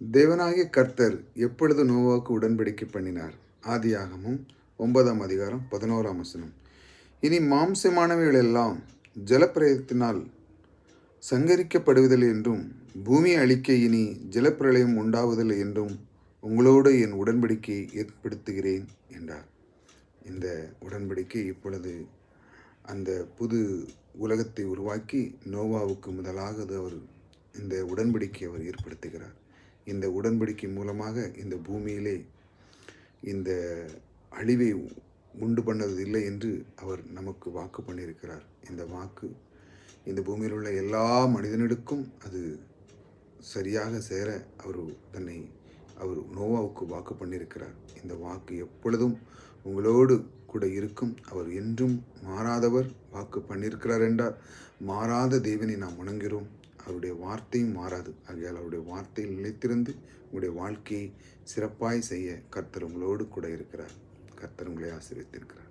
தேவனாகிய கர்த்தர் எப்பொழுது நோவாவுக்கு உடன்படிக்கை பண்ணினார்? ஆதியாகமும் ஒன்பதாம் அதிகாரம் பதினோராம் வசனம். இனி மாம்சமானவைகள் எல்லாம் ஜலப்பிரயத்தினால் சங்கரிக்கப்படுவதில்லை என்றும் பூமி அழிக்க இனி ஜலப்பிரளயம் உண்டாவதில்லை என்றும் உங்களோடு என் உடன்படிக்கையை ஏற்படுத்துகிறேன் என்றார். இந்த உடன்படிக்கை இப்பொழுது அந்த புது உலகத்தை உருவாக்கி நோவாவுக்கு முதலாக அவர் இந்த உடன்படிக்கை அவர் ஏற்படுத்துகிறார். இந்த உடன்படிக்கை மூலமாக இந்த பூமியிலே இந்த அழிவை உண்டு பண்ணது இல்லை என்று அவர் நமக்கு வாக்கு பண்ணியிருக்கிறார். இந்த வாக்கு இந்த பூமியில் உள்ள எல்லா மனிதனுக்கும் அது சரியாக சேர அவர் தன்னை அவர் நோவாவுக்கு வாக்கு பண்ணியிருக்கிறார். இந்த வாக்கு எப்பொழுதும் உங்களோடு கூட இருக்கும். அவர் என்றும் மாறாதவர் வாக்கு பண்ணியிருக்கிறார் என்றால் மாறாத தேவனை நாம் வணங்குகிறோம். அவருடைய வார்த்தையும் மாறாது. ஆகையால் அவருடைய வார்த்தையில் நிலைத்திருந்து உங்களுடைய வாழ்க்கையை சிறப்பாய் செய்ய கர்த்தர் உங்களோடு கூட இருக்கிறார். கர்த்தர் உங்களை ஆசிரியத்திருக்கிறார்